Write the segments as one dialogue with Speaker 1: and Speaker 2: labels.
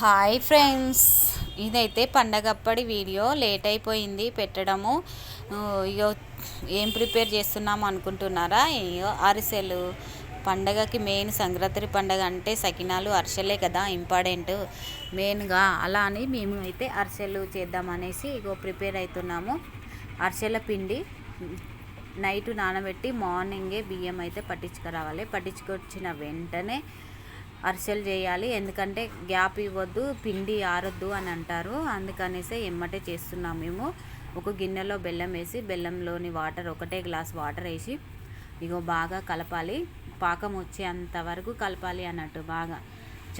Speaker 1: Hi friends. ఇదైతే పండగప్పటి video. Late అయిపోయింది పెట్టడము. ఇగో ఏం ప్రిపేర్ చేస్తున్నాము అనుకుంటున్నారా? ఇగో అరిసెలు. పండగకి మెయిన్ సంక్రాంతి పండగ అంటే సకినాలు అరిసెలే కదా ఇంపార్టెంట్ మెయిన్గా. అలా అని మేము అయితే అరిసెలు చేద్దామనేసి ఇగో ప్రిపేర్ అవుతున్నాము అరిసెల పిండి నైట్ నానబెట్టి మార్నింగే బియ్యం అయితే పట్టించుకురావాలి. పట్టించుకొచ్చిన వెంటనే అరిసెలు చేయాలి. ఎందుకంటే గ్యాప్ ఇవ్వద్దు పిండి ఆరొద్దు అని అంటారు. అందుకనేసి ఎమ్మటే చేస్తున్నాం మేము. ఒక గిన్నెలో బెల్లం వేసి బెల్లంలోని వాటర్ ఒకటే గ్లాస్ వాటర్ వేసి ఇగో బాగా కలపాలి. పాకం వచ్చేంత వరకు కలపాలి అన్నట్టు బాగా.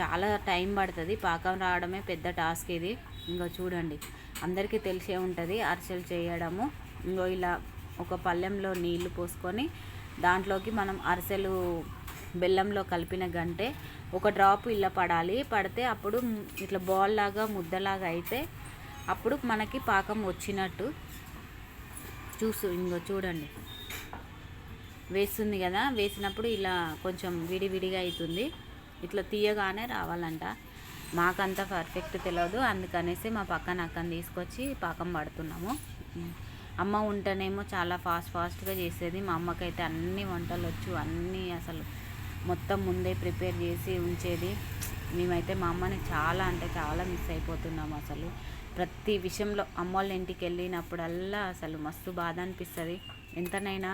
Speaker 1: చాలా టైం పడుతుంది. పాకం రావడమే పెద్ద టాస్క్ ఇది. ఇంకో చూడండి. అందరికీ తెలిసే ఉంటుంది అరిసెలు చేయడము. ఇంకో ఇలా ఒక పళ్ళెంలో నీళ్ళు పోసుకొని దాంట్లోకి మనం అరిసెలు బెల్లంలో కలిపిన గంటే ఒక డ్రాప్ ఇలా పడాలి. పడితే అప్పుడు ఇట్లా బాల్ లాగా ముద్దలాగా అయితే అప్పుడు మనకి పాకం వచ్చినట్టు చూసు ఇంకో చూడండి. వేస్తుంది కదా? వేసినప్పుడు ఇలా కొంచెం విడివిడిగా అవుతుంది. ఇట్లా తీయగానే రావాలంట. మాకంత పర్ఫెక్ట్ తెలియదు అందుకనేసి మా పక్కన అక్కని తీసుకొచ్చి పాకం పడుతున్నాము. అమ్మ ఉంటేనేమో చాలా ఫాస్ట్ ఫాస్ట్గా చేసేది. మా అమ్మకైతే అన్ని వంటలు వచ్చు. అన్నీ అసలు మొత్తం ముందే ప్రిపేర్ చేసి ఉంచేది. మేమైతే మా అమ్మని చాలా అంటే చాలా మిస్ అయిపోతున్నాం అసలు. ప్రతి విషయంలో అమ్మోళ్ళ ఇంటికి వెళ్ళినప్పుడల్లా అసలు మస్తు బాధ అనిపిస్తుంది. ఎంతనైనా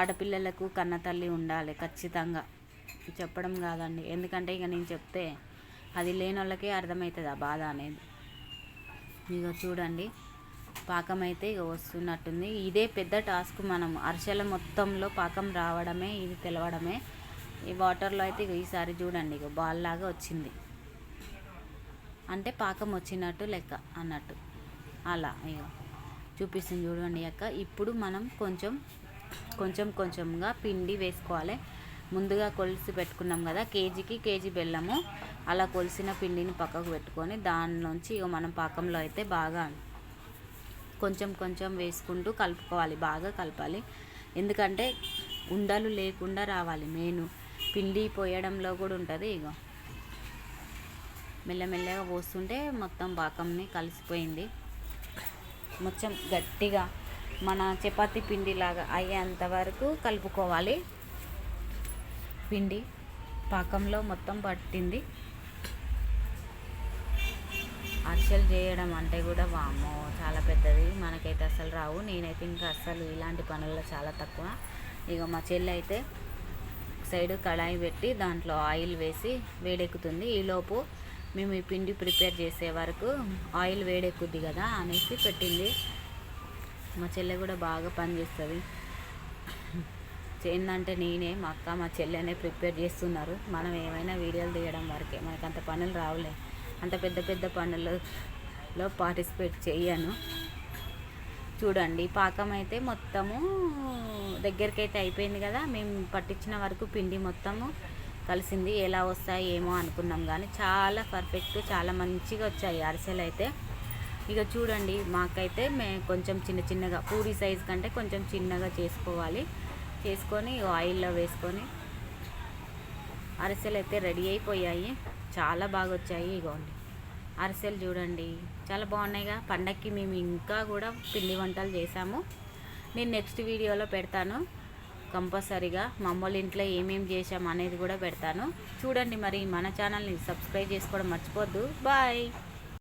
Speaker 1: ఆడపిల్లలకు కన్న తల్లి ఉండాలి ఖచ్చితంగా. చెప్పడం కాదండి. ఎందుకంటే ఇక నేను చెప్తే అది లేని వాళ్ళకే అర్థమవుతుంది ఆ బాధ అనేది. ఇక చూడండి పాకం అయితే ఇక వస్తున్నట్టుంది. ఇదే పెద్ద టాస్క్ మనం. అరిసెల మొత్తంలో పాకం రావడమే ఇది తెలవడమే. ఈ వాటర్లో అయితే ఇక ఈసారి చూడండి ఇక బాల్ లాగా వచ్చింది. అంటే పాకం వచ్చినట్టు లెక్క అన్నట్టు. అలా ఇక చూపిస్తుంది చూడండి అక్క. ఇప్పుడు మనం కొంచెం కొంచెం కొంచెంగా పిండి వేసుకోవాలి. ముందుగా కొలిసి పెట్టుకున్నాం కదా కేజీకి కేజీ బెల్లము. అలా కొలిసిన పిండిని పక్కకు పెట్టుకొని దాని నుంచి ఇక మనం పాకంలో అయితే బాగా కొంచెం కొంచెం వేసుకుంటూ కలుపుకోవాలి బాగా కలపాలి. ఎందుకంటే ఉండలు లేకుండా రావాలి మెయిన్. పిండి పోయడంలో కూడా ఉంటుంది ఇక మెల్లమెల్లగా పోస్తుంటే మొత్తం పాకంని కలిసిపోయింది. మొత్తం గట్టిగా మన చపాతీ పిండిలాగా అయ్యేంత వరకు కలుపుకోవాలి. పిండి పాకంలో మొత్తం పట్టింది. అరిసెలు చేయడం అంటే కూడా వామ్మో చాలా పెద్దది. మనకైతే అసలు రావు. నేనైతే ఇంకా అస్సలు ఇలాంటి పనుల్లో చాలా తక్కువ. ఇక మా చెల్లి అయితే సైడ్ కళాయి పెట్టి దాంట్లో ఆయిల్ వేసి వేడెక్కుతుంది. ఈలోపు మేము ఈ పిండి ప్రిపేర్ చేసే వరకు ఆయిల్ వేడెక్కుద్ది కదా అనేసి పెట్టింది. మా చెల్లె కూడా బాగా పనిచేస్తుంది ఏంటంటే నేనే మా అక్క మా చెల్లెనే ప్రిపేర్ చేస్తున్నారు. మనం ఏమైనా వీడియోలు తీయడం వరకే. మనకు అంత పనులు రావులే. అంత పెద్ద పెద్ద పనులలో పార్టిసిపేట్ చేయను చూడండి పాకం అయితే మొత్తము దగ్గరికి అయితే అయిపోయింది కదా మేము పట్టించిన వరకు పిండి మొత్తము కలిసింది ఎలా వస్తాయి ఏమో అనుకున్నాం కానీ చాలా పర్ఫెక్ట్ చాలా మంచిగా వచ్చాయి అరిసెలు అయితే. ఇక చూడండి మాకైతే మే కొంచెం చిన్న చిన్నగా పూరి సైజ్ కంటే కొంచెం చిన్నగా చేసుకోవాలి. చేసుకొని ఆయిల్లో వేసుకొని అరిసెలు అయితే రెడీ అయిపోయాయి చాలా బాగా వచ్చాయి ఇగోండి. అరిసెలు చూడండి. చాలా బాగున్నాయిగా. పండక్కి మేము ఇంకా కూడా పిండి వంటలు చేసాము నేను నెక్స్ట్ వీడియోలో పెడతాను. కంపల్సరీగా మమ్మల్ని ఇంట్లో ఏమేమి చేసాము అనేది కూడా పెడతాను. చూడండి మరి మన ఛానల్ని సబ్స్క్రైబ్ చేసుకోవడం మర్చిపోద్దు. బాయ్.